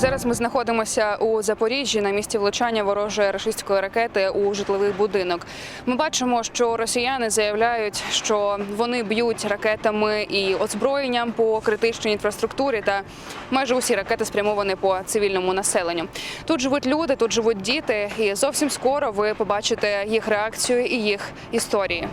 Зараз ми знаходимося у Запоріжжі на місці влучання ворожої рашистської ракети у житловий будинок. Ми бачимо, що росіяни заявляють, що вони б'ють ракетами і озброєнням по критичній інфраструктурі, та майже усі ракети спрямовані по цивільному населенню. Тут живуть люди, тут живуть діти, і зовсім скоро ви побачите їх реакцію і їх історії.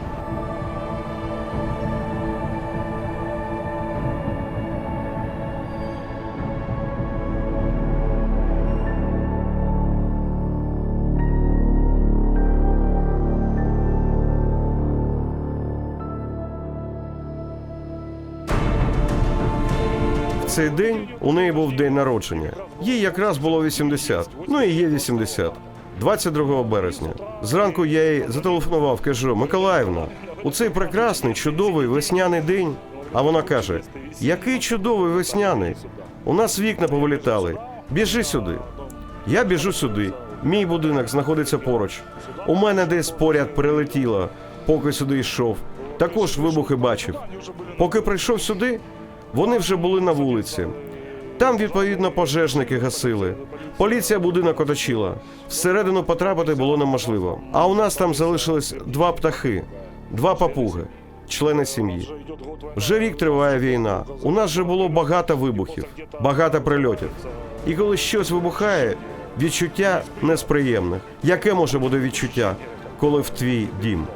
Цей день у неї був день народження. Їй якраз було 80, ну і є 80. 22 березня. Зранку я їй зателефонував, кажу: Миколаївна, у цей прекрасний, чудовий весняний день. А вона каже: Який чудовий весняний? У нас вікна повилітали. Біжи сюди. Я біжу сюди. Мій будинок знаходиться поруч. У мене десь поряд прилетіло, поки сюди йшов. Також вибухи бачив. Поки прийшов сюди, вони вже були на вулиці. Там, відповідно, пожежники гасили. Поліція будинок оточила. Всередину потрапити було неможливо. А у нас там залишились два птахи, два папуги, члени сім'ї. Вже рік триває війна. У нас вже було багато вибухів, багато прильотів. І коли щось вибухає, відчуття не з приємних. Яке може бути відчуття, коли в твій дім?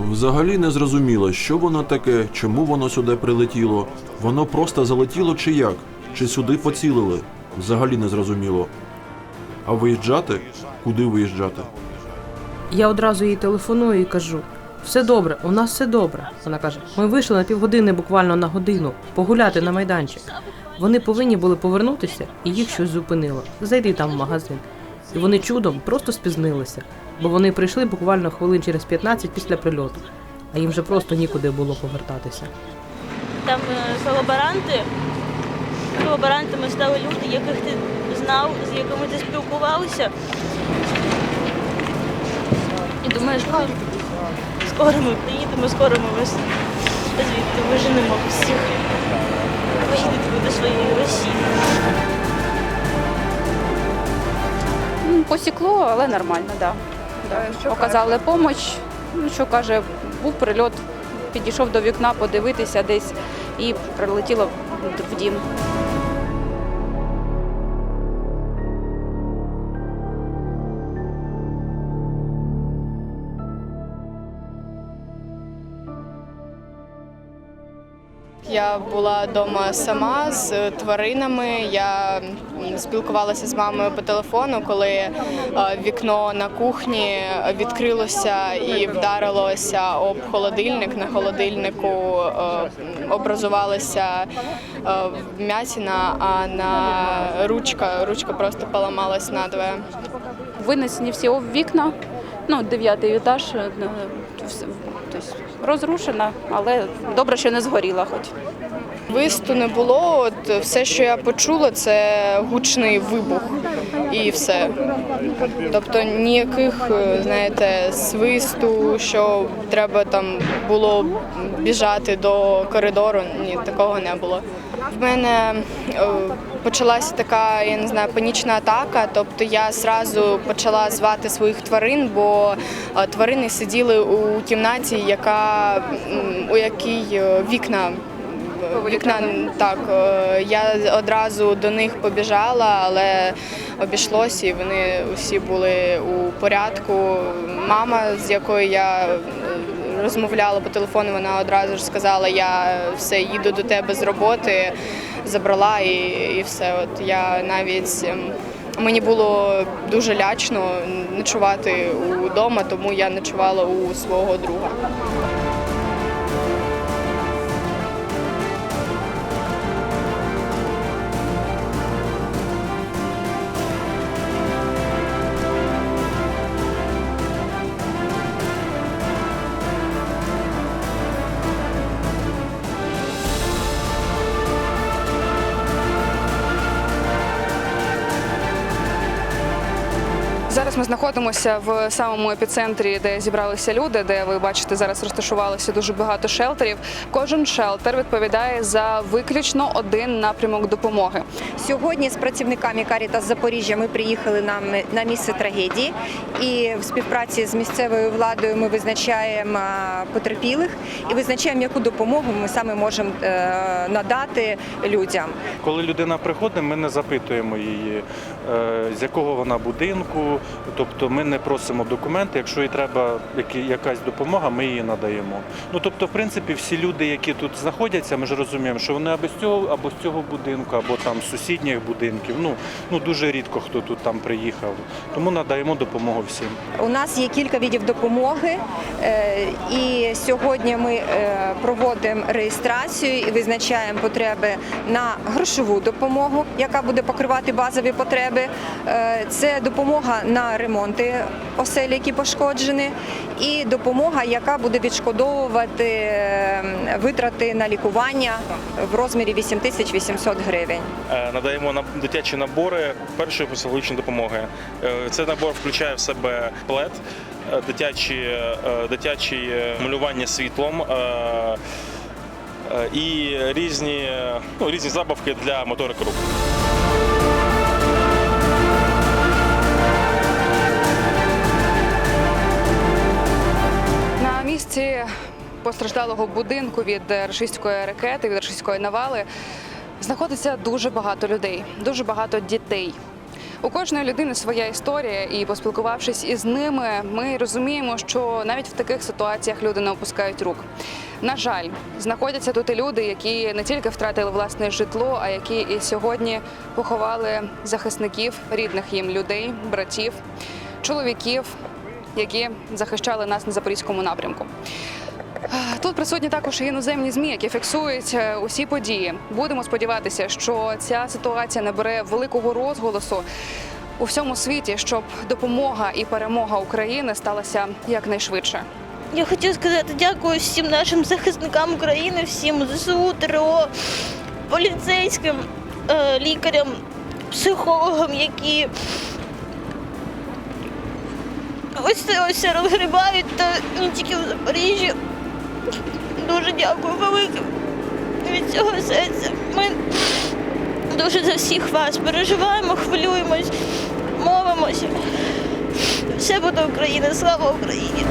Взагалі не зрозуміло, що воно таке, чому воно сюди прилетіло. Воно просто залетіло чи як? Чи сюди поцілили? Взагалі не зрозуміло. А виїжджати? Куди виїжджати? Я одразу їй телефоную і кажу: все добре, у нас все добре. Вона каже: ми вийшли на півгодини, буквально на годину, погуляти на майданчик. Вони повинні були повернутися, і їх щось зупинило. Зайди там в магазин. І вони чудом просто спізнилися, бо вони прийшли буквально хвилин через 15 після прильоту, а їм вже просто нікуди було повертатися. Там е, колаборанти. Колаборантами стали люди, яких ти знав, з якими ти спілкувався. І думаєш, «Ой, скоро ми приїдемо, скоро ми вас звідти виженемо всіх. Поїдете ви до своєї Росії. Посікло, але нормально, да. да. Показали допомогу. Ну, що каже, був прильот, підійшов до вікна подивитися десь і прилетіло в дім. Я була вдома сама з тваринами. Я спілкувалася з мамою по телефону, коли е, вікно на кухні відкрилося і вдарилося об холодильник. На холодильнику е, образувалася е, вмятина, а на ручка ручка просто поламалась надвоє. Винесені всі вікна, ну, дев'ятий етаж, тобто розрушена, але добре, що не згоріла хоч. Свисту не було. От все, що я почула, це гучний вибух і все. Тобто ніяких, е, знаєте, свисту, що треба там було біжати до коридору. Ні, такого не було. В мене е, почалася така, я не знаю, панічна атака. Тобто я зразу почала звати своїх тварин, бо е, тварини сиділи у кімнаті, яка у якій вікна вікна так. е, Я одразу до них побіжала, але обійшлося, і вони усі були у порядку. Мама, з якою я е, розмовляла по телефону, вона одразу ж сказала, я все їду до тебе з роботи, забрала і, і все. От я навіть. ем, Мені було дуже лячно ночувати вдома, тому я ночувала у свого друга. Зараз ми знаходимося в самому епіцентрі, де зібралися люди, де ви бачите, зараз розташувалося дуже багато шелтерів. Кожен шелтер відповідає за виключно один напрямок допомоги. Сьогодні з працівниками Карітас Запоріжжя ми приїхали на, на місце трагедії, і в співпраці з місцевою владою ми визначаємо потерпілих і визначаємо, яку допомогу ми саме можемо е, надати людям. Коли людина приходить, ми не запитуємо її, е, з якого вона будинку. Тобто ми не просимо документи. Якщо їй треба якась допомога, ми її надаємо. Ну тобто, в принципі, всі люди, які тут знаходяться, ми ж розуміємо, що вони або з цього, або з цього будинку, або там з сусідніх будинків. Ну ну дуже рідко хто тут там приїхав. Тому надаємо допомогу всім. У нас є кілька видів допомоги, е, і сьогодні ми е, проводимо реєстрацію і визначаємо потреби на грошову допомогу, яка буде покривати базові потреби. Е, Це допомога на ремонти осель, які пошкоджені, і допомога, яка буде відшкодовувати е, витрати на лікування в розмірі 8800 гривень. Е, надаємо на дитячі набори першої психологічної допомоги. Е, Цей набор включає в себе плед, е, дитячі, дитячі малювання світлом. І різні, ну, різні забавки для моторики рук. На постраждалого будинку від рашистської ракети, від рашистської навали знаходиться дуже багато людей, дуже багато дітей. У кожної людини своя історія, і поспілкувавшись із ними, ми розуміємо, що навіть в таких ситуаціях люди не опускають рук. На жаль, знаходяться тут і люди, які не тільки втратили власне житло, а які і сьогодні поховали захисників, рідних їм людей, братів, чоловіків, які захищали нас на запорізькому напрямку. Тут присутні також іноземні змі, які фіксують е, усі події. Будемо сподіватися, що ця ситуація набере великого розголосу у всьому світі, щоб допомога і перемога України сталася якнайшвидше. Я хотів сказати дякую всім нашим захисникам України, всім ЗСУ, ТРО, поліцейським, е, лікарям, психологам, які ось це ось розгрібають, та не тільки в Запоріжжі. Дуже дякую велике від цього серця. Ми дуже за всіх вас переживаємо, хвилюємось, мовимося. Все буде Україна, слава Україні!